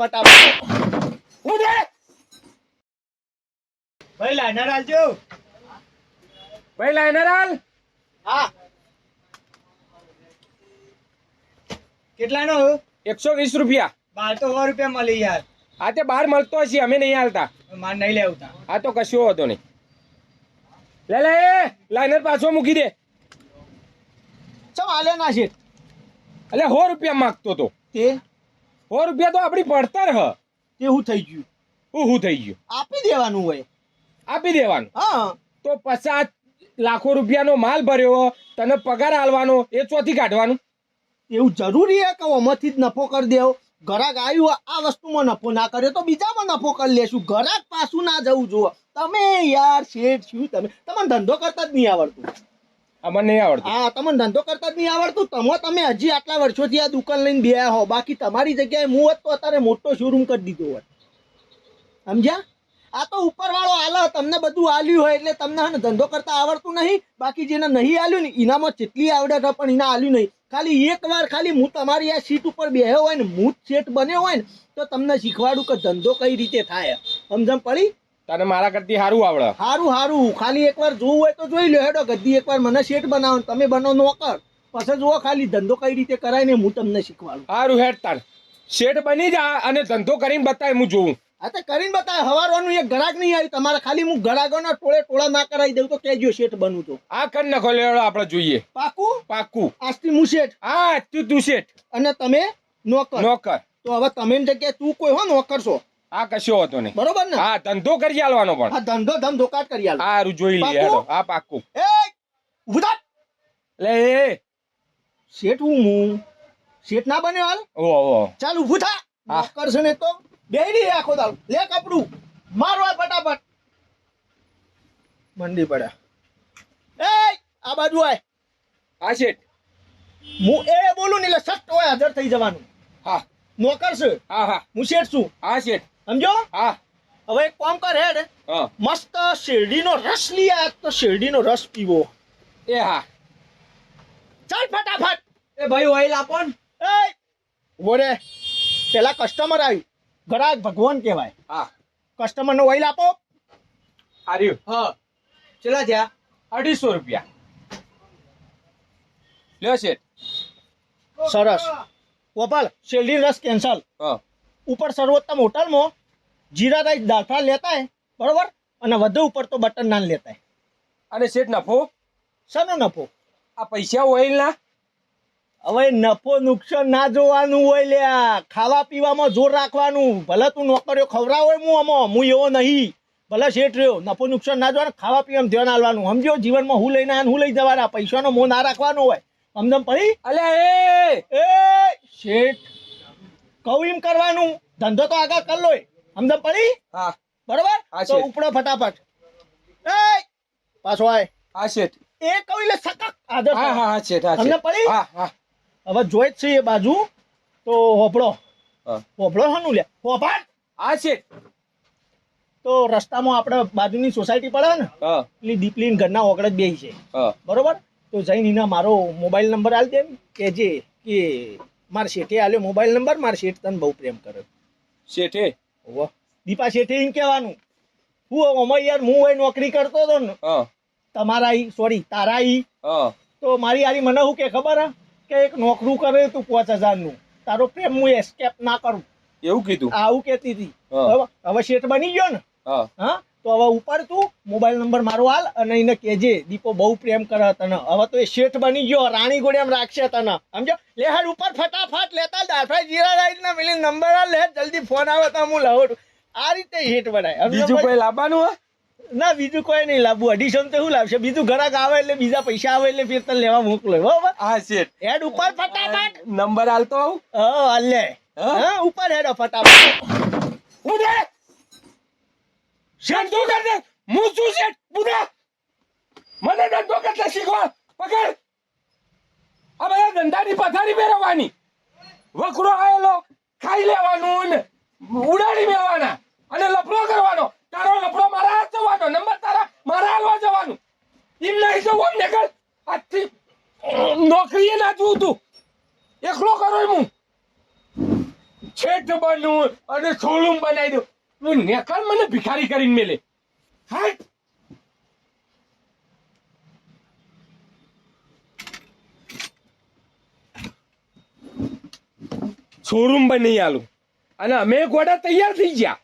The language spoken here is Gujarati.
ફટાફટ હું ભાઈ લાઈનર આલજો ભાઈ લાઈનર હાલ હા. કેટલાનો? એકસો વીસ રૂપિયા. બાર તો સો રૂપિયા મળી યાર. આ તે બહાર મળતો હશે અમે નહીં હાલતા. માર નહીં લેવતા આ તો કશો હતો નહીં. લે લે એ, લાઈનર પાછો મૂકી દે. ચમ આલે ના છે? એટલે સો રૂપિયા માગતો તો. તે? સો રૂપિયા તો આપણી પડતર હ. તે હું થઈ ગયું? હું હું થઈ ગયું. આપી દેવાનું હોય. આપી દેવાનું. હા. તો પચાસ લાખો રૂપિયાનો માલ ભર્યો તને પગાર આલવાનો એ ચોથી કાઢવાનું. એવું જરૂરી હે કે આમાંથી જ નફો કરી દેવો? ઘરાક આવ્યું આ વસ્તુમાં નફો ના કર્યો તો બીજામાં નફો કરી લેશું. ઘરાક પાછું ના જવું જુઓ. તમે યાર શેઠ શું તમે? તમને ધંધો કરતા જ નહીં આવડતું. અમને નહીં આવડતું. હા, તમને ધંધો કરતા જ નહીં આવડતું. તમે તમે હજી આટલા વર્ષોથી આ દુકાન લઈને બેયા હો. બાકી તમારી જગ્યાએ હું હોત તો અત્યારે મોટો શોરૂમ કરી દીધો હોત. સમજ્યા? આ તો ઉપરવાળો આલો, તમને બધું આલ્યું હોય એટલે તમને હે ધંધો કરતા આવડતું નહીં. બાકી જેને નહીં આલ્યું ને એનામાં જેટલી આવડત હોય પણ એને આલ્યું નહીં. ખાલી એક વાર ખાલી હું તમારી આ સીટ ઉપર બેહ્યો હોય ને, હું શેઠ બન્યો હોય ને, તો તમને શીખવાડું કે ધંધો કઈ રીતે થાય. સમજણ પડી? તને મારા કરતી સારું આવડે. સારું સારું ખાલી એકવાર જોવું હોય તો જોઈ લો હેડો ગદ્દી એકવાર મને શેઠ બનાવો તમે બનો નોકર. પછી જુઓ ખાલી ધંધો કઈ રીતે કરાય ને હું તમને શીખવાડું. સારું હેડ તાર. શેઠ બની જા અને ધંધો કરીને બતાય હું જોઉં. આ તો કરીને બતાવે હવારવાનું એક ગ્રાહક નહીં આવ્યું. તમારે ખાલી હું ગ્રાહકોના ટોળે ટોળા ના કરાવી દઉં તો કહેજો શેઠ બનવું તો. આ કર નખો લેવડો આપણે જોઈએ. પાકું? પાક્કું આજથી હું શેઠ. હા તું તું શેઠ. અને તમે નોકર. નોકર. તો હવે તમે જગ્યાએ તું કોઈ હો નોકર છો. આ કશો હતો નહીં. બરોબર ને? હા ધંધો કરી આલવાનો પણ. આ ધંધો ધંધો કાટ કરી આલ. આ રૂ જોઈ લે? હેડો હા પાક્કું એ ઊભું લે એ. શેઠ હું હું? શેઠ ના બન્યો હાલ? ઓ ઓ. ચાલ ઊભું થા. નોકર છે ને તો. બેડી રાખો દાલ લે કપડું. મારો આ ફટાફટ. મંડી પડ્યા. એ આ બાજુ આય. હા શેઠ. હું એ બોલું ને એટલે સટ હોય હાજર થઈ જવાનું. હા. નોકર છે. હા હા. હું શેઠ છું. હા શેઠ. સમજો? હા. હવે એક કામ કર હેડ. મસ્ત શેરડીનો રસ લઈ આ તો શેરડીનો રસ પીવો. એ હા. ચાલ ફટાફટ. એ ભાઈ ઓઇલ આપો ને. એ બોરે પેલા કસ્ટમર આવી. ગ્રાહક ભગવાન કહેવાય. હા. કસ્ટમરનો ઓઇલ આપો. હાર્યું. હા. ચલા જ્યાં અઢીસો રૂપિયા. લ્યો શેઠ સરસ. ગોપાલ શેરડી રસ કેન્સલ હા. ઉપર સર્વોત્તમ હોટલમાં જીરા રાઈસ દાળ લેતા હે બરોબર? અને વધુ ઉપર તો બટર નાન લેતા અને શેઠ નફો? શાનો નફો? આ પૈસા ઓઇલ ના હવે નફો નુકસાન ના જોવાનું હોય લ્યા. ખાવા પીવામાં જોર રાખવાનું. ભલે તું નોકરીઓ ખવરા હોય હું આમાં હું એવો નહીં. ભલે શેઠ રહ્યો નફો નુકસાન ના જોવાનું ખાવા પીવામાં ધ્યાન આપવાનું સમજો જીવનમાં હું લઈને હું લઈ જવાના. પૈસાનો મોં ના રાખવાનો હોય. સમજમ પડી? અલે એ! એ શેઠ. કહું એમ કરવાનું. ધંધો તો આગળ કર લો સમજમ પડી? હા. બરોબર? તો ઉપડો ફટાફટ. એ પાછો આય. હા શેઠ એ કહું એટલે સકક આદર હા હા શેઠ હા શેઠ. પડી? હા હા. હવે જોઈ જ છે એ બાજુ. તો હોપડો. હોપડો હનુ લે. હોપાટ હા શેઠ તો રસ્તામાં આપણે બાજુની સોસાયટી પડે ને એટલે દીપલીન ઘરના ઓગળ જ બેહી છે. બરોબર? તો જઈને એના મારો મોબાઈલ નંબર આલી દે કે જે કે મારા શેઠે આલ્યો મોબાઈલ નંબર મારા શેઠ તને બહુ પ્રેમ કરે. શેઠે. દીપા શેઠી એમ કહેવાનું હું અમાર યાર હું હોય નોકરી કરતો હતો ને તમારા ઈ સોરી તારા ઈ તો મારી યારી મને શું કે ખબર હા? કે એક નોકરું કરે તું પાંચ હજારનું તારો પ્રેમ હું એસ્કેપ ના કરું. એવું કીધું? આવું કેતી હતી. હવે શેઠ બની ગયો ને. હા? તો હવે ઉપર તું મોબાઈલ નંબર મારો હાલ અને એને કહેજે દીપો બહુ પ્રેમ કરે તને. હવે તો એ શેઠ બની ગયો રાણી ગોડે એમ રાખશે તને. સમજો? લે હાલ ઉપર ફટાફટ લેતા દાફાઈ જીરા રાઈટ ના મિલી નંબર હાલ લે જલ્દી ફોન આવે તો હું લઉં આ રીતે શેઠ બનાય. બીજું કોઈ લાવવાનું હે ના બીજું કોઈ નહીં લાવવું. અઢીસો તો શું લાવશે? બીજું ઘરાક આવે એટલે બીજા પૈસા આવે એટલે ફેર તને લેવા મોકલો. બરોબર હા. શેઠ. હેડ ઉપર ફટાફટ. નંબર હાલતો આવું? હા હાલ લે. હા? ઉપર હેડો ફટાફટ. હું દે શેઠ તું કર દે હું શું શેઠ બુધા મને ધંધો કરતા શીખવા પકડ આ બધા ધંધાની પથારી મેળવવાની વખરો આયેલો, ખાઈ લેવાનું ને ઉડાડી મેળવાના અને લફડો કરવાનો. તારો લફડો મારા હાથ જવાનો, નંબર તારા, મારા હાલવા જવાનું. એમ નહીં તો ઓમ નીકળ આજથી નોકરીએ ના જોઉં તું. એકલો કરો એમ હું. છેઠ બનવું અને ગોડે બનાવી દઉં. તું નેકળ મને ભિખારી કરીને મેલે. હા શોરૂમ બની આલું. અને અમે ગોડા તૈયાર થઈ ગયા.